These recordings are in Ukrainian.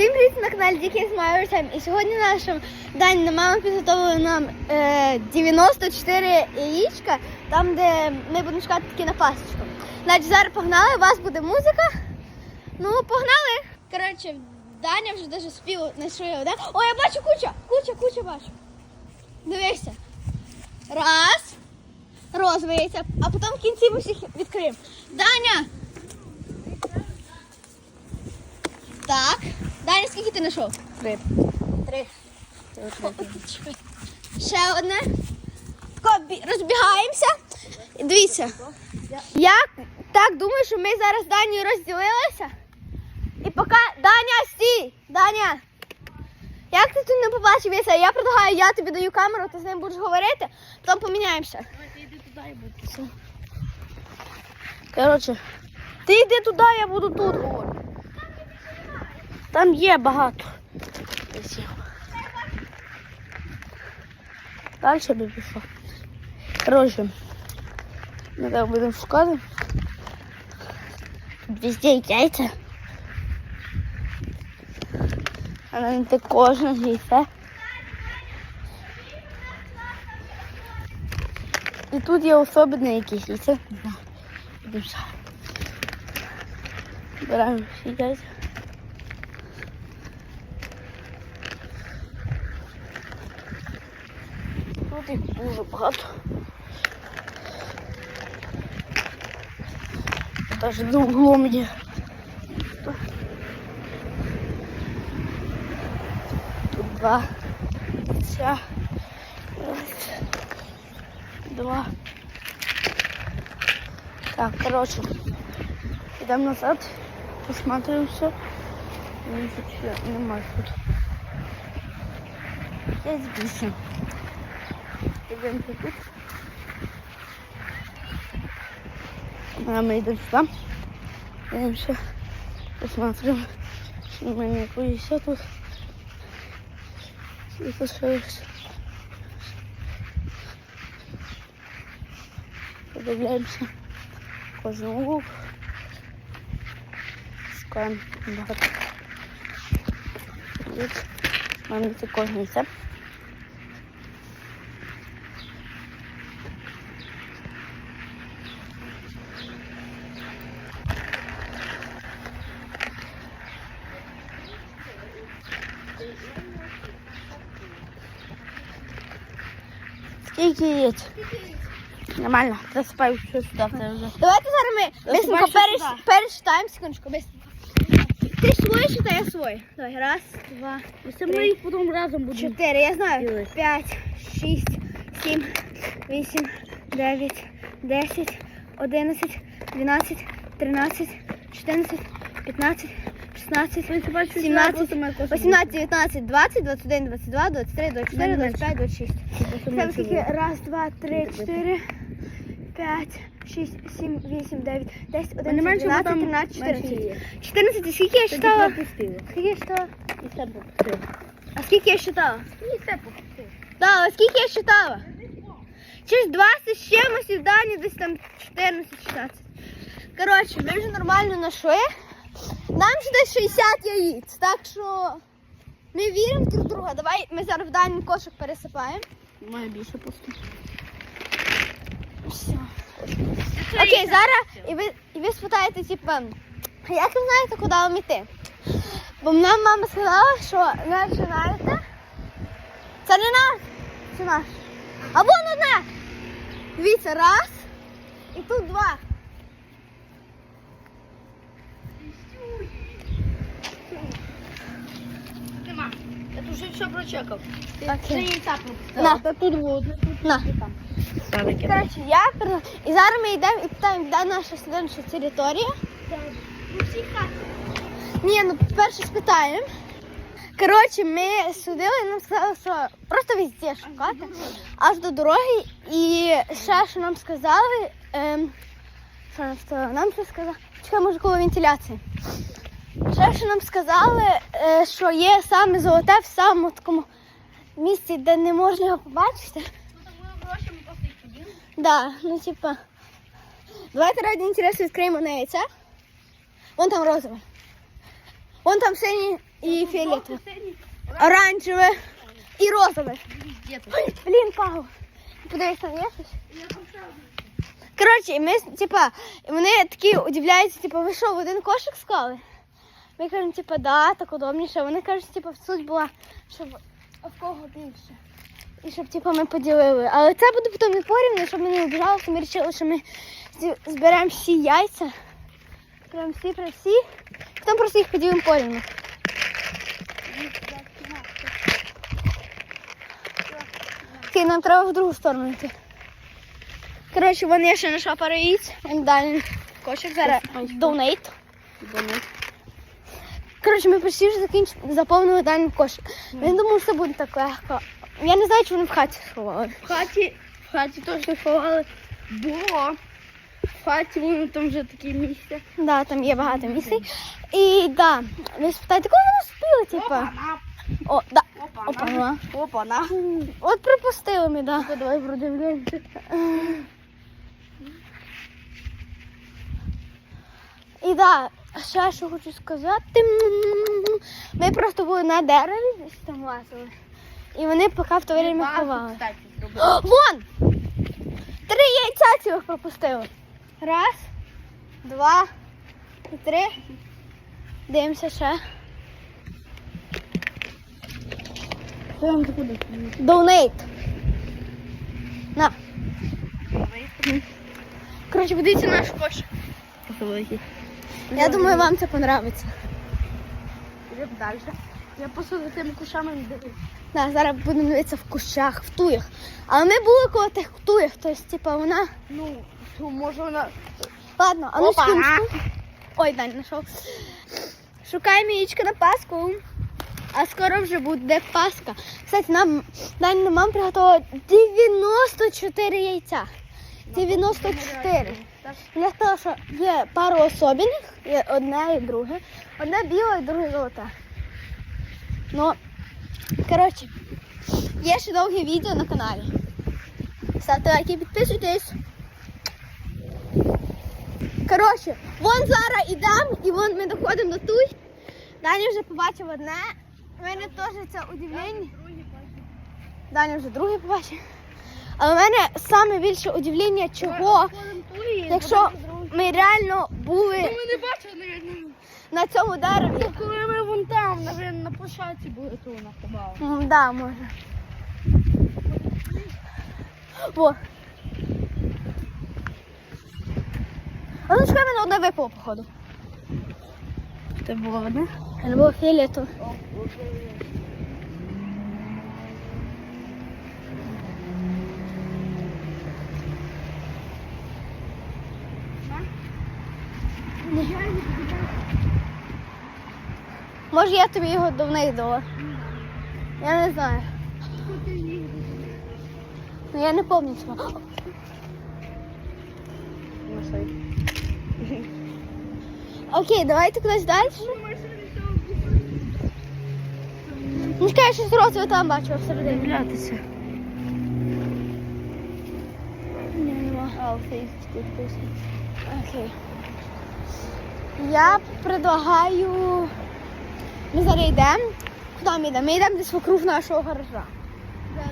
Всім привіт на каналі Дікіс Майор Тайм. І сьогодні наша Даніна мама підготувала нам е, 94 яєчка, там, де ми будемо чекати такі на пасочку. Значить, зараз погнали, у вас буде музика. Ну, погнали. Коротше, Даня вже даже спів на свою, да? О, я бачу куча, куча, куча бачу. Дивися. Раз. Розвиється, а потім в кінці ми всіх відкриємо. Даня! Так. Даня, скільки ти знайшов? Три. Три. Ще одне. Розбігаємося. Дивіться. Я так думаю, що ми зараз з Данією розділилися. І поки. Даня, стій! Даня! Як ти тут не побачив Єся? Я предлагаю, я тобі даю камеру, ти з ним будеш говорити, потім поміняємося. Коротше, ти йди туди, я буду тут. Там є багато. Далі би пішов. Коротше, ми так будемо шукати. Везде яйця. А не те кожне яйце. І тут є особливі якісь яйця. Не. Будемо шукати. Збираємо всі яйця. Тут їх дуже багато. Навіть за углом є. Тут- Тут два. Ця. Раз. Два. Так, короче. Идем назад. Посмотрим все. Ничего нема тут. Есть більше. Идем тут. Идем сюда. Идем все. Посмотрим. У меня кое-что тут. И тут все. Подивляємося. Кожен угол. Шукаємо багато. Маємо це кожне це. нормально. спай, все сюди. вже. Давайте зараз ми бисенько пересчитаємо, секундочку, бисенько. Ти свої считай, я свої. Давай, раз, два, ну, Це ми їх потім разом будемо. чотири, я знаю. П'ять, шість, сім, вісім, дев'ять, десять, одинадцять, дванадцять, тринадцять, чотирнадцять, п'ятнадцять, шістнадцять, ну, сімнадцять, вісімнадцять, дев'ятнадцять, двадцять, двадцять один, двадцять два, двадцять три, двадцять чотири, двадцять п'ять, двадцять скільки? Раз, два, три, чотири. 5, 6, 7, 8, 9, 10, 11, 12, 13, 14. 14, скільки я читала? Скільки я считала? І все. А скільки я читала? І все пропустила. А скільки я читала? Через 20 з чимось і дані десь там 14-16. Коротше, ми вже нормально знайшли. Нам вже десь 60 яїць, так що ми віримо друг друга. Давай ми зараз в дані кошик пересипаємо. Має більше пустить. Все. Окей, зараз і ви, і ви спитаєте, типу, як ви знаєте, куди вам йти? Бо нам мама сказала, що не починаєте. Це не наш, це наш. А вон одне. Дивіться, раз. І тут два. Нема. Я тут вже все прочекав. Так, Це є. яйця пропустила. На. Та тут воно. На. Коротше, я і зараз ми йдемо і питаємо, де наша слідча територія. Ні, ну перше спитаємо. Коротше, ми судили нам сказали, що просто везде шукати, аж до дороги. І ще, що нам сказали, ем, що нам сказали? Нам ще сказали, чекай, може, коло вентиляції. Ще, що нам сказали, е, що є саме золоте в самому такому місці, де не можна його побачити. Да, ну типа. Давайте ради інтересу відкриємо на яйця. Вон там розове. Вон там синій і фіолетове. Оранжеве і розове. Ой, блін, Павло. Подивись, там є щось? Коротше, ми, типа, вони такі удивляються, типа, ви що, в один кошик склали? Ми кажемо, типа, да, так удобніше. Вони кажуть, типа, суть була, щоб в кого більше. І щоб типа, ми поділили. Але це буде потім не порівняно, щоб ми не обіжалися. Ми вирішили, що ми зберемо всі яйця. Прям всі про всі. Потім просто їх поділимо порівняно. Окей, нам треба в другу сторону йти. Коротше, вони я ще знайшла пару яєць. Їм далі кошик зараз донейт. Коротше, ми почти вже закінчили, заповнили далі кошик. Він думав, що це буде так легко. Я не знаю, чи вони в хаті сховали. В хаті, в хаті теж ховали. Було. В хаті воно там вже таке місце. Да, там є багато місцей. І да, ви спитаєте, коли вони спіли, типа? О, да. Опа, на. Опа, на. От припустили ми, да. Давай продивляємося. І да, ще що хочу сказати. Ми просто були на дереві, десь там лазили. І вони поки в то время ховали. Вон! Три яйця цілих пропустили. Раз, два, три. Дивимося ще. Донейт. На. Коротше, подивіться наш кошик. Я думаю, вам це далі. Я просто за тими кушами не дивлюсь. Да, зараз будемо дивитися в кущах, в туях. Але ми були коло тих туях, тобто, типа, вона. Ну, то може вона... Ладно, а ну Опа. Ой, Дань, знайшов. Шукаємо яєчко на Пасху. А скоро вже буде Пасха. Кстати, нам Дань мама приготувала 94 яйця. 94. Я сказала, що є пару особливих, є одне і друге. Одне біле і друге золоте. Ну, коротше, є ще довге відео на каналі. Ставте лайки, підписуйтесь. Коротше, вон зараз ідемо, і вон ми доходимо до туй. Даня вже побачив одне. У мене теж це удивлення. Даня вже друге побачив. Але в мене саме більше удивлення, чого, якщо ми реально були Ми не бачили, навіть. На цьому дереві. Коли ми вон там, навіть на площадці були, то вона ховала. М, Да, може. Во. А ну чекай, мене одне випало, походу. Це було одне? Або фіолетове. Може я тобі його до неї дала? Я не знаю. Ну я не пам'ятаю цього. Окей, давайте кудись далі. Ну, чекай, щось розове там бачу всередині. Дивлятися. Ні, нема. А, писано. Окей. Я предлагаю. Ми зараз йдемо. Куди ми йдемо? Ми йдемо десь вокруг нашого гаража.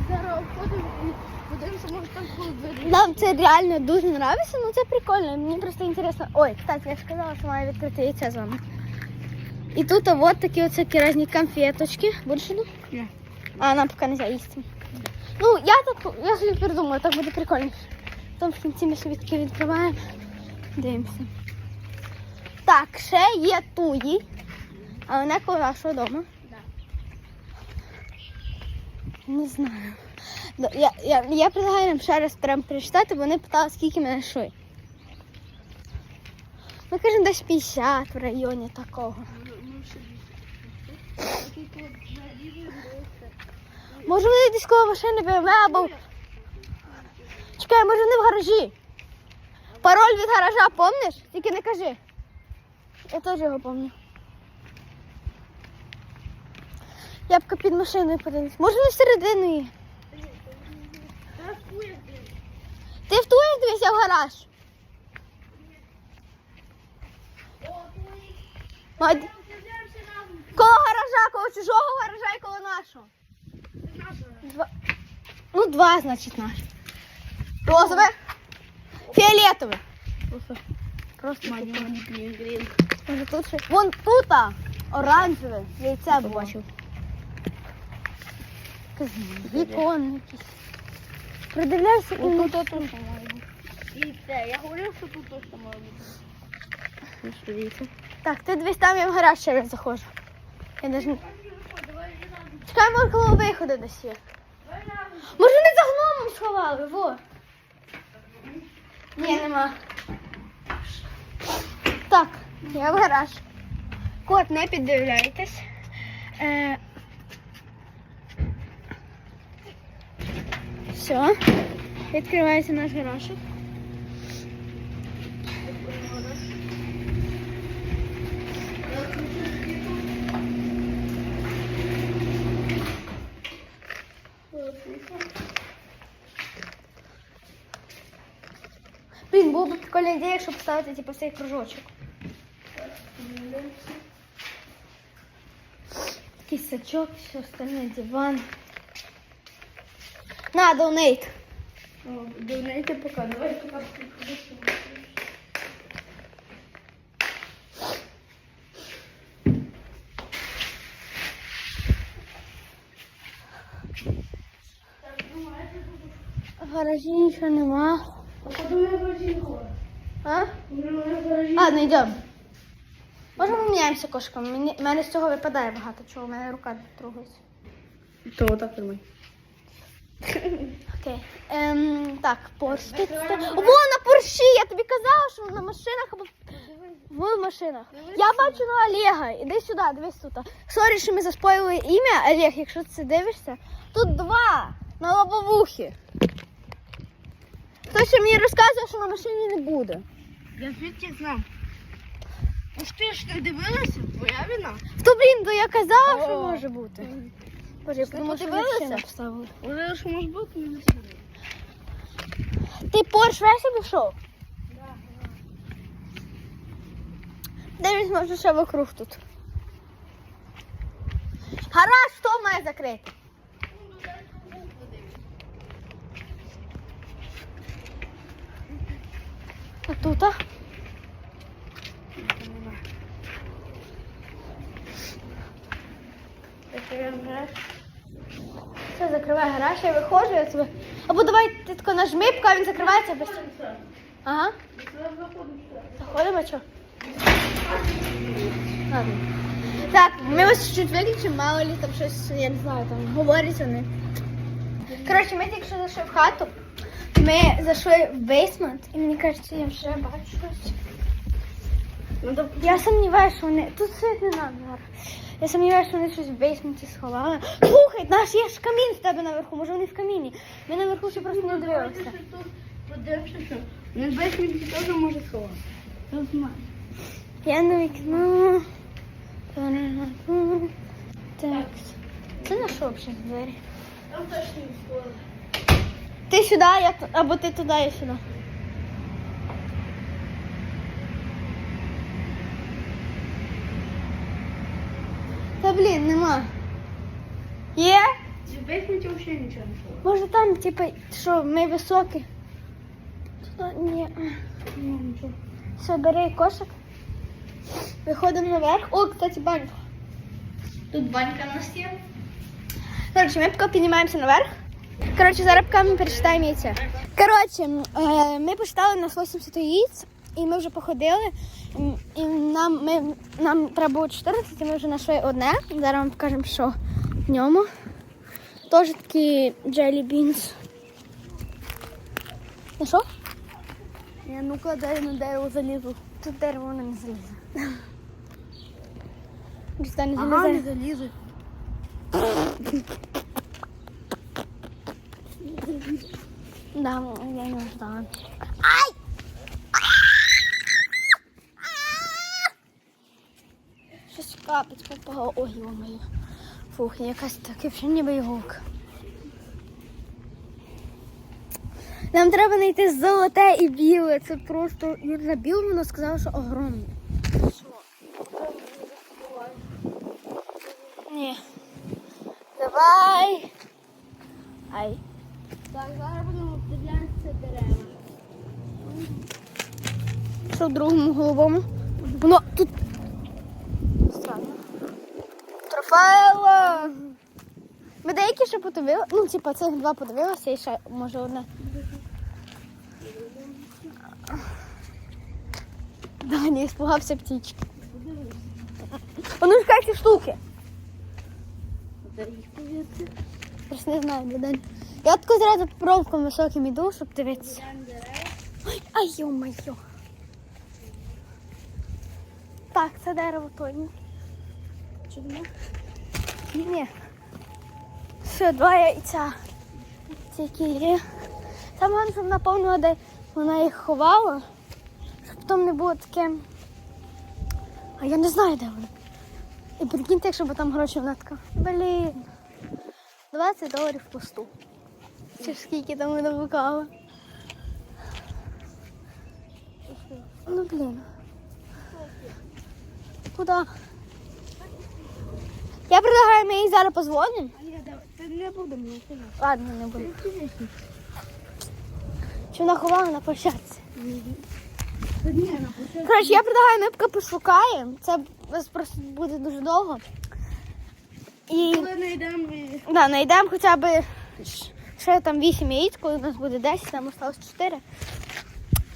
Зараз входимо і подивимося, може там коли. Нам це реально дуже подобається, ну це прикольно. Мені просто інтересно. Ой, кстати, я ж казала, що маю відкрити яйця з вами. І тут от такі оце різні конфеточки. Будеш іду? Ні. А, нам поки не можна їсти. Ну, я так, я собі придумала, так буде прикольніше. Потім в кінці ми собі таки відкриваємо. Дивимося. Так, ще є туї. Але не коло нашого дому. Не знаю. Ну, Я, я, я предлагаю нам ще раз прям прочитати, бо вони питали, скільки ми знайшли. Ми кажемо десь 50 в районі такого. Може вони десь коло машини БМВ або. Чекай, може вони в гаражі. Пароль від гаража, помниш? Тільки не кажи. Я теж його пам'ятаю. Я б під машиною подивився. Може вони всередину є? Ти в туї дивишся в гараж? Мад... Коло гаража, коло чужого гаража і коло нашого. Два. Ну, два, значить, наш. Розове. Фіолетове. Просто. Може тут ще. Вон тут, оранжеве. Було. Побачив. Якесь Вікон якісь. Придивляйся і не то тут. І це, я говорив, що тут точно має бути. Ну. Так, ти дивись там, я в гараж ще раз заходжу. Я не- Чекай, може коло виходу десь є. Може вони за гномом сховали, во. Ні, нема. Так, я в гараж. Кот, не піддивляйтесь. Е... Все. Відкривається наш гаражик. Блін, було б прикольна ідея, якщо поставити типу цей кружочок. Такий сачок, все остальне, диван. На, донейт. Дивнайте поки, давай поки. В гаражі нічого нема. А подумай про жінку. А? Про жінку. Ладно, йдемо. Може ми міняємося кошками? Мені, мене з цього випадає багато чого, у мене рука трогається. То отак тримай. Окей. Ем, так, Порш. Тут. Во, на Порші! Я тобі казала, що на машинах або в машинах. Я бачу на Олега. Іди сюди, дивись тут. Сорі, що ми заспоїли ім'я, Олег, якщо ти це дивишся. Тут два на лобовухі. Хтось ще мені розказує, що на машині не буде. Я звідки знав. Ну ж ти ж не дивилася? Твоя вина? То, блін, то я казала, що може бути. Боже, я подумала, що подивилися? машина поставили. Уже що може бути, не знаю. Ти Порш весь обійшов? Дивись, може ще вокруг тут. Гараж хто має закрити? А тут? а? Все, закривай гараж, я виходжу, я тебе. Або давай ти тако нажми, поки він закривається без. Ага. Заходимо, що? Ладно. Так, ми ось чуть виключимо, мало ли там щось, я не знаю, там говорять вони. Коротше, ми тільки що зайшли в хату. Ми зайшли в бейсмент, і мені кажеться, я вже бачу щось. Ну, Я сумніваюся, що вони. Тут світ не надо. Я сумніваюся, що вони щось в бейсменті сховали. Слухай, наш є ж камін в тебе наверху, може вони в каміні. Ми наверху ще просто не дивилися. подивишся, що не безмінці теж може сховати. Я на вікно. Так. Це на що взагалі двері? Там точно не сховати. Ти сюди, я або ти туди, я сюди. Та блін, нема. Є? В взагалі нічого не сховати. Може там, типу, що ми високі? Туди, ні. Ну, нічого. Все, бери кошик. Виходимо наверх. О, кстати, банька. Тут банька у нас є. Коротше, ми поки піднімаємося наверх. Коротше, зараз поки ми перечитаємо яйця. Коротше, е, ми почитали нас 80 яєць, і ми вже походили. І нам, ми, нам треба було 14, і ми вже знайшли одне. Зараз вам покажемо, що в ньому. Теж такі jelly beans. Ну що? Я ну-ка дай на дерево залізу. Тут дерево не залізе. Ага, не залізе. Да, я не знаю. Ай! Щось капець попало. Ой, йо-моє. Фух, якась таке вже ніби іголка. Нам треба знайти золоте і біле. Це просто Юрна біле, вона сказала, що огромне. Ні. Давай. Ай. Так, зараз будемо обдивлятися дерева. Що в другому головому? Воно тут. Ще подивили. Ну, типа, цих два подивилися і ще може одне. Да, не испугався птічки. А ну яка ці штуки? Просто не знаю, де далі. Я тако зразу провком високим іду, щоб дивитися. Ой, ай, йо-моє. Так, це дерево тоні. Нема? Ні. Ще два яйця. Є. Там щоб наповнила, де вона їх ховала, щоб потім не було таке. А я не знаю, де вони. І прикиньте, якщо б там гроші вона така. Блін. 20 доларів посту. Чи скільки там вона викала? Ну блін. Куди? Я предлагаю, ми їй зараз позвонимо. Не будемо. Ладно, не буду. Чи вона ховала на початку. Коротше, я предлагаю, ми поки пошукаємо. Це просто буде дуже довго. І Коли знайдемо да, знайдемо хоча б ще там 8 яєць, коли у нас буде 10, там осталось 4.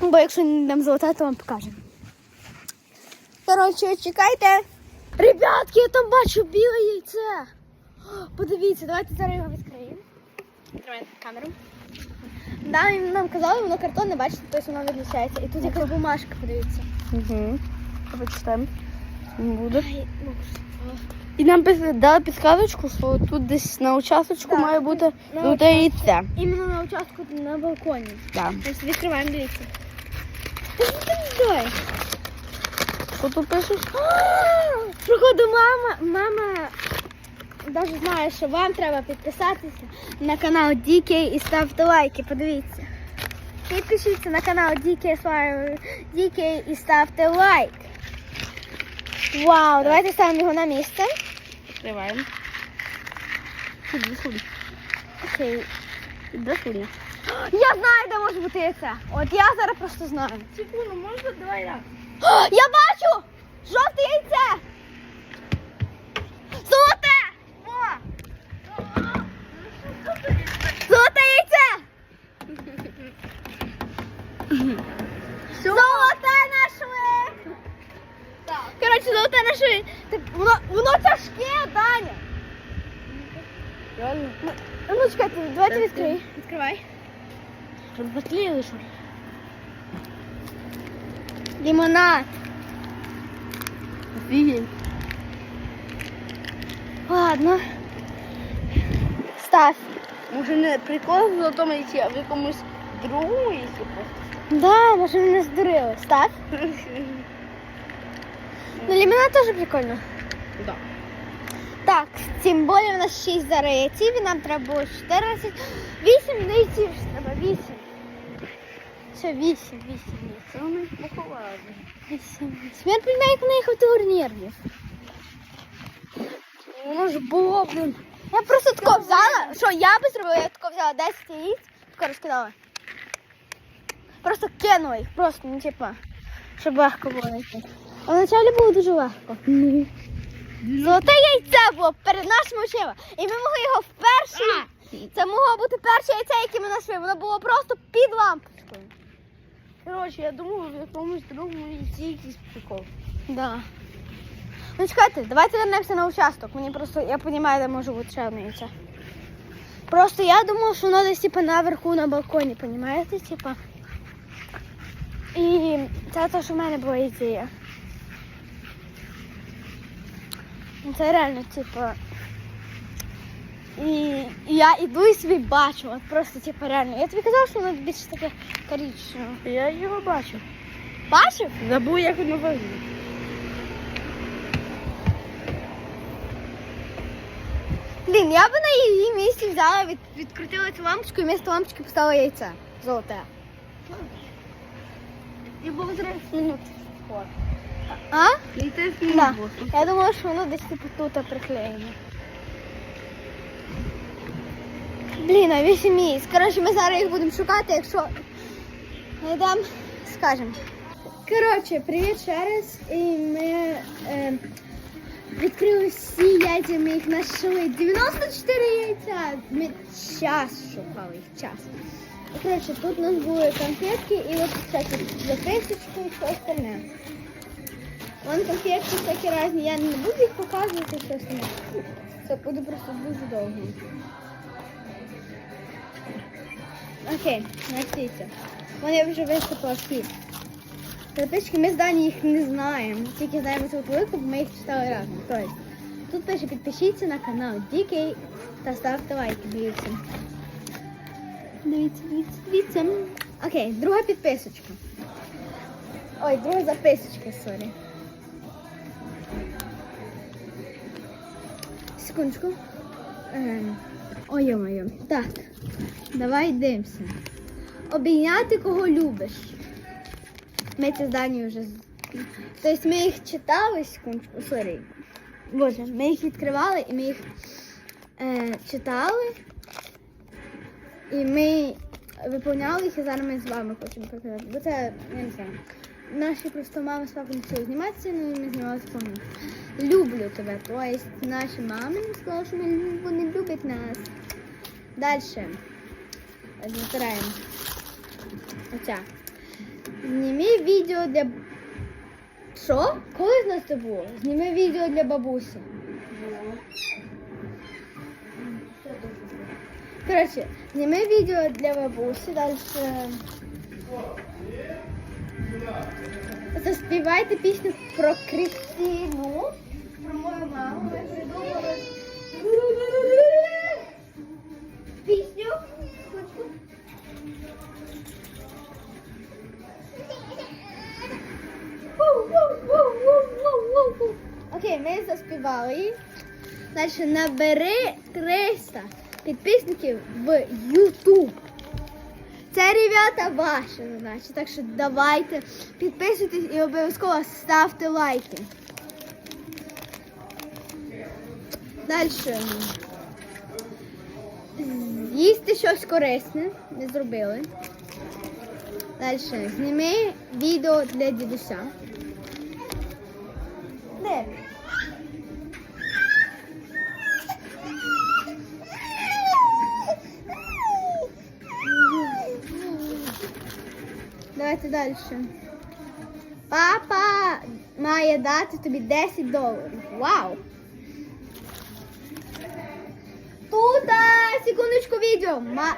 Бо якщо не йдемо золоте, то вам покажемо. Коротше, чекайте. Ребятки, я там бачу біле яйце. Подивіться, давайте зараз його відкриємо. Тримайте камеру. Да, нам казали, воно картонне, бачите, тобто воно відлучається. І тут якась бумажка, подивіться. Угу. Почитаємо. Буде. Ай, ну, І нам пис- дали підказочку, що тут десь на участочку Так, має бути на золоте яйце. Іменно на участку на балконі. Так. Ось відкриваємо, дивіться. Що тут пишеш? Походу, мама, мама навіть знає, що вам треба підписатися на канал DK і ставте лайки, подивіться. Підпишіться на канал Swire- DK і ставте лайк. Вау, давайте ставимо його на місце. Відкриваємо. Окей. Іди. Я знаю, де може бути яйце. От я зараз просто знаю. Секунду, можна давай раз. Я бачу! Жовте яйце! давайте Так, відкрий. Відкривай. Щоб заклеїли, що ли? Лимонад. Офігеть. Ладно. Ставь. Може не прикол в золотому яйці, а в якомусь другому яйці просто. Да, може мене здурили. Ставь. Ну, лимонад теж прикольно. Да. Так, тим більше в нас 6 зараз яйців, і нам треба було 14. 8 яйців ж треба, 8. Все, 8, 8, 8. Це вони поховали. 8, 8. Я не їх в турнірні. Воно ж було, блін. Я просто тако взяла, що я би зробила, я тако взяла 10 яєць, тако розкидала. Просто кинула їх, просто, ну типа, щоб легко було. А вначалі було дуже легко. Золоте яйце було перед нашими очима. І ми могли його вперше. Це могло бути перше яйце, яке ми знайшли. Воно було просто під лампочкою. Коротше, я думаю, в якомусь другому яйці якийсь прикол. Да. Ну чекайте, давайте вернемося на участок. Мені просто, я розумію, де може бути ще одне яйце. Просто я думала, що воно десь типа наверху на балконі, розумієте? Типа. І це те, що в мене була ідея. Це реально, типа. І і я іду і собі бачу, от просто типа реально. Я тобі казала, що воно більше таке коричневе. Я його бачив. Бачив? Забув, як воно виглядає. Блін, я би на її місці взяла, від, відкрутила цю лампочку і вмісто лампочки поставила яйце. Золоте. І було 30 минут. А? Да. Я думала, що воно десь типу тут приклеєно. Блін, а 8 місць. Коротше, ми зараз їх будемо шукати, якщо знайдемо, скажемо. Коротше, привіт ще раз. І ми е, відкрили всі яйця, ми їх знайшли. 94 яйця. Ми час шукали їх, час. Коротше, тут у нас були конфетки і от всякі записочки і все остальне. Вон конфетки всякі різні, я не буду їх показувати, чесно. Це буде просто дуже довго. Окей, настійте. Вони вже висипали всі. Записочки ми з Дані їх не знаємо. Тільки знаємо цю велику, бо ми їх читали разом. Тобто, тут пише підпишіться на канал DK та ставте лайки. Дивіться. Дивіться, дивіться, дивіться. Окей, друга підписочка. Ой, друга записочка, сорі. Секундочку. Ем, Ой-ой-ой. Так, давай дивимося. Обійняти кого любиш. Ми це здання вже. Тобто ми їх читали, секундочку, сорі. Боже, ми їх відкривали і ми їх е, читали. І ми виповняли їх, і зараз ми з вами хочемо показати. Бо це, я не знаю. Наші просто мами з папою не хотіли зніматися, і ми знімалися повністю. Люблю тебе. Тобто наші мами сказали, що вони люблять нас. Далі. Затираємо. Оця. Зніми відео для. Що? Коли з нас це було? Зніми відео для бабусі. Коротше, зніми відео для бабусі, далі. Заспівайте пісню про Кристину. Про мою маму. Ми придумали. Пісню. Окей, ми заспівали її. Далі набери 300 підписників в YouTube. Це ребята ваші задача. Так що давайте підписуйтесь і обов'язково ставте лайки. Далі. З'їсти щось корисне. Не зробили. Далі. Зніми відео для дідуся. Де? Давайте далі. Папа має дати тобі 10 доларів. Вау! Тут, а, секундочку, відео. Ма,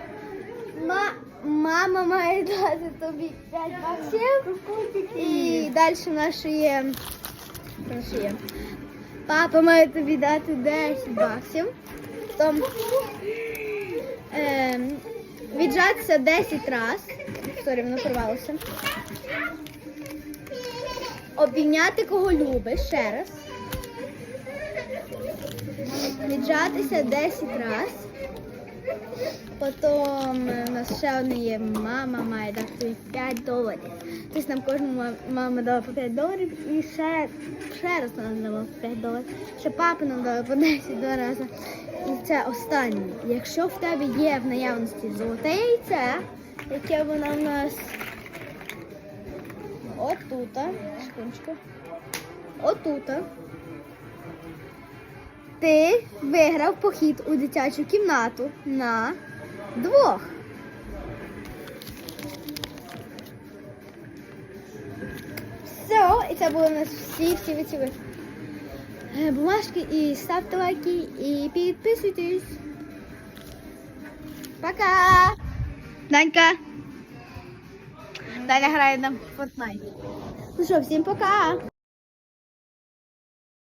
ма, мама має дати тобі 5 баксів. І далі в є. що є. Папа має тобі дати 10 баксів. Потім ем, віджатися 10 раз. Сорі, воно порвалося. Обійняти кого любиш ще раз. Віджатися 10 разів. Потім е, у нас ще одне є мама має дати 5 доларів. Тобто нам кожному мама дала по 5 доларів і ще, ще раз нам дала по 5 доларів. Ще папа нам дала по 10 два рази. І це останнє. Якщо в тебе є в наявності золоте яйце, яке воно в нас отута, секундочку, отута, ти виграв похід у дитячу кімнату на двох. Все, і це були у нас всі всі ці е, бумажки. І ставте лайки і підписуйтесь. Пока! Данька! Даня грає на Fortnite. Ну що, всім пока!